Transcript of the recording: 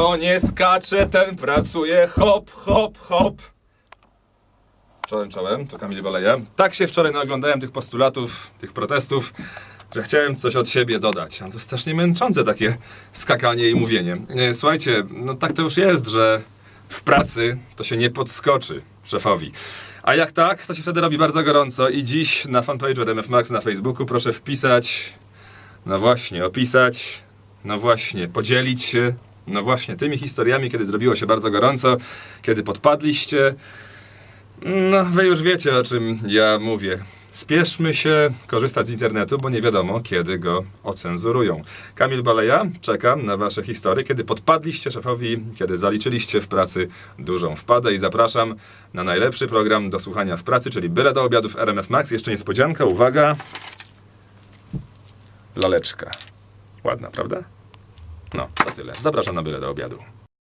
O nie skacze, ten pracuje, hop, hop, hop. Czołem, czołem, to Kamil Baleja. Tak się wczoraj naoglądałem tych postulatów, tych protestów, że chciałem coś od siebie dodać. Ale to strasznie męczące takie skakanie i mówienie. Nie, Słuchajcie, no tak to już jest, że w pracy to się nie podskoczy szefowi. A jak tak, to się wtedy robi bardzo gorąco i dziś na fanpage'u RMF Max na Facebooku proszę wpisać, no właśnie, opisać, no właśnie, podzielić się, no właśnie, tymi historiami, kiedy zrobiło się bardzo gorąco, kiedy podpadliście. No, wy już wiecie, o czym ja mówię. Spieszmy się korzystać z internetu, bo nie wiadomo, kiedy go ocenzurują. Kamil Baleja, czekam na wasze historie, kiedy podpadliście szefowi, kiedy zaliczyliście w pracy dużą wpadę i zapraszam na najlepszy program do słuchania w pracy, czyli Byle do obiadów RMF Max. Jeszcze niespodzianka, uwaga. Laleczka. Ładna, prawda? No, to tyle. Zapraszam na Byle do obiadu.